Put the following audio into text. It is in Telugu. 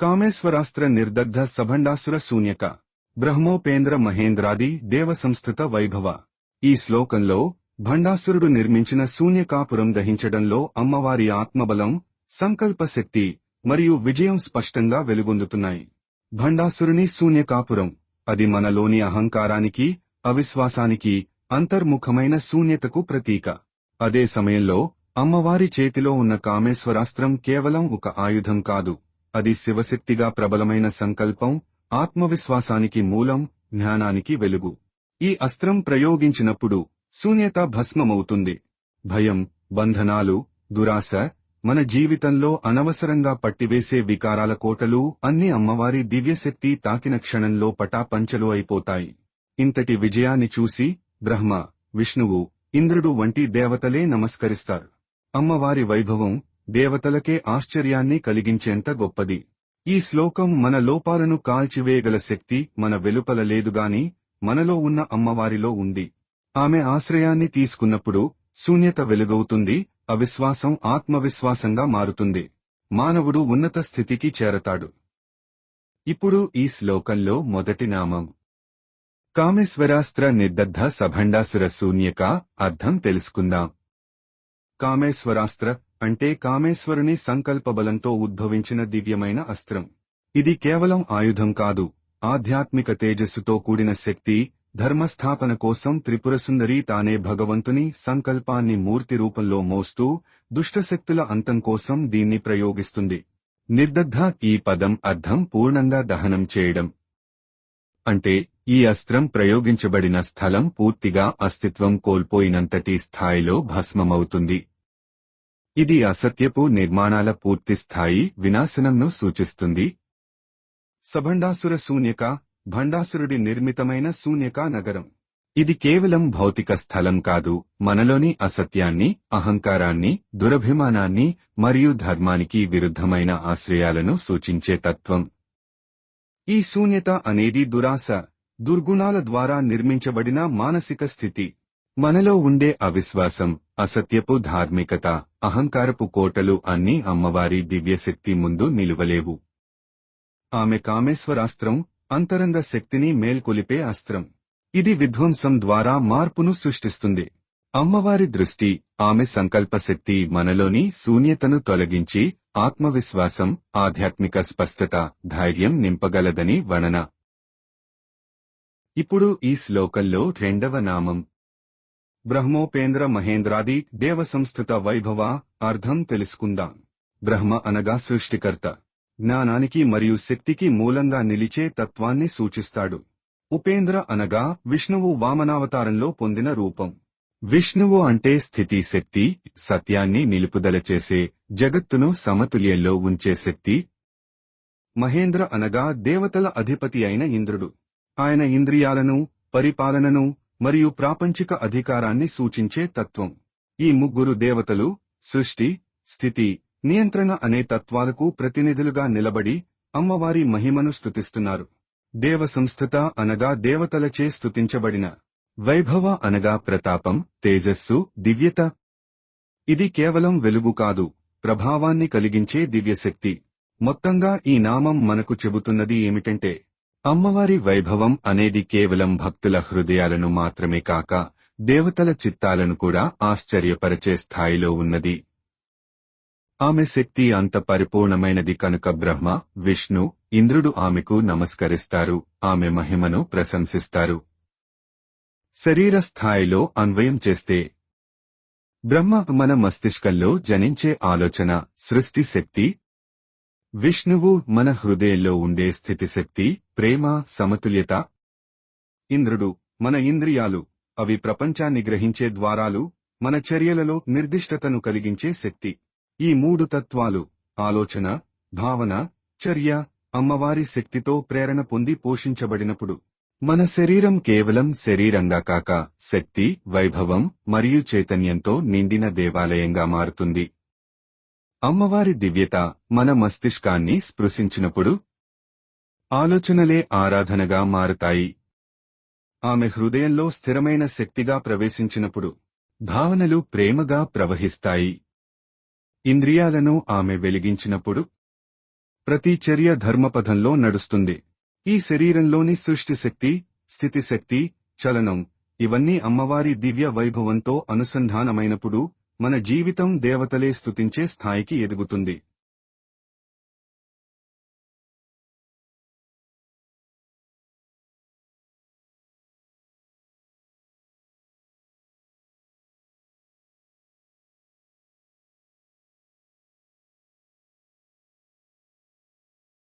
కామేశ్వరాస్త్ర నిర్దగ్ధ సభండాసుర శూన్యక. బ్రహ్మోపేంద్ర మహేంద్రాది దేవ సంస్థిత వైభవ. ఈ శ్లోకంలో భండాసురుడు నిర్మించిన శూన్యకాపురం దహించడంలో అమ్మవారి ఆత్మబలం సంకల్పశక్తి మరియు విజయం స్పష్టంగా వెలుగొందుతున్నాయి. భండాసురుని శూన్యకాపురం అది మనలోని అహంకారానికి అవిశ్వాసానికి అంతర్ముఖమైన శూన్యతకు ప్రతీక. అదే సమయంలో అమ్మవారి చేతిలో ఉన్న కామేశ్వరాస్త్రం కేవలం ఒక ఆయుధం కాదు. అది శివశక్తిగా ప్రబలమైన సంకల్పం ఆత్మవిశ్వాసానికి మూలం జ్ఞానానికి వెలుగు. ఈ అస్త్రం ప్రయోగించినప్పుడు శూన్యత భస్మమవుతుంది. భయం బంధనాలు దురాశ మన జీవితంలో అనవసరంగా పట్టివేసే వికారాల కోటలు అన్ని అమ్మవారి దివ్యశక్తి తాకిన క్షణంలో పటాపంచలు అయిపోతాయి. ఇంతటి విజయాన్ని చూసి బ్రహ్మ విష్ణువు ఇంద్రుడు వంటి దేవతలే నమస్కరిస్తారు. అమ్మవారి వైభవం దేవతలకే ఆశ్చర్యాన్ని కలిగించేంత గొప్పది. ఈ శ్లోకం మన లోపాలను కాల్చివేయగల శక్తి మన వెలుపల లేదుగాని మనలో ఉన్న అమ్మవారిలో ఉంది. ఆమె ఆశ్రయాన్ని తీసుకున్నప్పుడు శూన్యత వెలుగవుతుంది అవిశ్వాసం ఆత్మవిశ్వాసంగా మారుతుంది. మానవుడు ఉన్నత స్థితికి చేరతాడు. ఇప్పుడు ఈ శ్లోకంలో మొదటి నామం. కామేశ్వరాస్త్ర నిర్దద్ధ సభండాసుర శూన్యక అర్థం తెలుసుకుందాం. కామేశ్వరాస్త్ర అంటే కామేశ్వరుని సంకల్పబలంతో ఉద్భవించిన దివ్యమైన అస్త్రం. ఇది కేవలం ఆయుధం కాదు ఆధ్యాత్మిక తేజస్సుతో కూడిన శక్తి ధర్మస్థాపన కోసం త్రిపురసుందరి తానే భగవంతుని సంకల్పాన్ని మూర్తి రూపంలో మోస్తూ దుష్టశక్తుల అంతం కోసం దీన్ని ప్రయోగిస్తుంది. నిర్దగ్ధ ఈ పదం అర్థం పూర్ణంగా దహనం చేయడం. అంటే ఈ అస్త్రం ప్రయోగించబడిన స్థలం పూర్తిగా అస్తిత్వం కోల్పోయినంతటి స్థాయిలో భస్మమవుతుంది. ఇది అసత్యపు నిర్మాణాల పూర్తి స్థాయి వినాశనంను సూచిస్తుంది. సభండాసుర శూన్యక భండాసురుడి నిర్మితమైన శూన్యకా నగరం. ఇది కేవలం భౌతిక స్థలం కాదు మనలోని అసత్యాన్ని అహంకారాన్ని దురభిమానాన్ని మరియు ధర్మానికి విరుద్ధమైన ఆశ్రయాలను సూచించే తత్వం. ఈ శూన్యత అనేది దురాశ దుర్గుణాల ద్వారా నిర్మించబడిన మానసిక స్థితి. మనలో ఉండే అవిశ్వాసం అసత్యపు ధార్మికత అహంకారపు కోటలు అన్నీ అమ్మవారి దివ్యశక్తి ముందు నిలువలేవు. ఆమె కామేశ్వరాస్త్రం అంతరంగ శక్తిని మేల్కొలిపే అస్త్రం. ఇది విధ్వంసం ద్వారా మార్పును సృష్టిస్తుంది. అమ్మవారి దృష్టి ఆమె సంకల్పశక్తి మనలోని శూన్యతను తొలగించి ఆత్మవిశ్వాసం ఆధ్యాత్మిక స్పష్టత ధైర్యం నింపగలదని వనన. ఇప్పుడు ఈ శ్లోకంలో రెండవ నామం. బ్రహ్మోపేంద్ర మహేంద్రాది దేవ సంస్థిత వైభవ అర్థం తెలుసుకుందాం. బ్రహ్మ అనగా సృష్టికర్త. జ్ఞానానికి మరియు శక్తికి మూలంగా నిలిచే తత్వాన్ని సూచిస్తాడు. ఉపేంద్ర అనగా విష్ణువు వామనావతారంలో పొందిన రూపం. విష్ణువు అంటే స్థితి శక్తి సత్యాన్ని నిలుపుదల చేసే జగత్తును సమతుల్యంలో ఉంచే శక్తి. మహేంద్ర అనగా దేవతల అధిపతి అయిన ఇంద్రుడు. ఆయన ఇంద్రియాలను పరిపాలనను మరియు ప్రాపంచిక అధికారాన్ని సూచించే తత్వం. ఈ ముగ్గురు దేవతలు సృష్టి స్థితి నియంత్రణ అనే తత్వాలకు ప్రతినిధులుగా నిలబడి అమ్మవారి మహిమను స్థుతిస్తున్నారు దేవ సంస్థత అనగా దేవతలచే స్థుతించబడిన వైభవ అనగా ప్రతాపం తేజస్సు దివ్యత. ఇది కేవలం వెలుగు కాదు ప్రభావాన్ని కలిగించే దివ్యశక్తి. మొత్తంగా ఈ నామం మనకు చెబుతున్నది ఏమిటంటే అమ్మవారి వైభవం అనేది కేవలం భక్తుల హృదయాలను మాత్రమే కాక దేవతల చిత్తాలను కూడా ఆశ్చర్యపరచే స్థాయిలో ఉన్నది. ఆమె శక్తి అంత పరిపూర్ణమైనది కనుక బ్రహ్మ విష్ణు ఇంద్రుడు ఆమెకు నమస్కరిస్తారు ఆమె మహిమను ప్రశంసిస్తారు. శరీర స్థాయిలో అన్వయం చేస్తే బ్రహ్మ మన మస్తిష్కంలో జనించే ఆలోచన సృష్టి శక్తి విష్ణువు మన హృదయంలో ఉండే స్థితిశక్తి ప్రేమ సమతుల్యత. ఇంద్రుడు మన ఇంద్రియాలు అవి ప్రపంచాన్ని గ్రహించే ద్వారాలు మన చర్యలలో నిర్దిష్టతను కలిగించే శక్తి. ఈ మూడు తత్వాలు ఆలోచన భావన చర్య అమ్మవారి శక్తితో ప్రేరణ పొంది పోషించబడినప్పుడు. మన శరీరం కేవలం శరీరంగా కాక శక్తి వైభవం మరియు చైతన్యంతో నిండిన దేవాలయంగా మారుతుంది. అమ్మవారి దివ్యత మన మస్తిష్కాన్ని స్పృశించినప్పుడు ఆలోచనలే ఆరాధనగా మారతాయి. ఆమె హృదయంలో స్థిరమైన శక్తిగా ప్రవేశించినప్పుడు భావనలు ప్రేమగా ప్రవహిస్తాయి. ఇంద్రియాలను ఆమె వెలిగించినప్పుడు ప్రతి చర్య ధర్మపథంలో నడుస్తుంది. ఈ శరీరంలోని సృష్టి శక్తి చలనం ఇవన్నీ అమ్మవారి దివ్య వైభవంతో అనుసంధానమైనప్పుడు మన జీవితం దేవతలే స్తుతించే స్థాయికి ఎదుగుతుంది.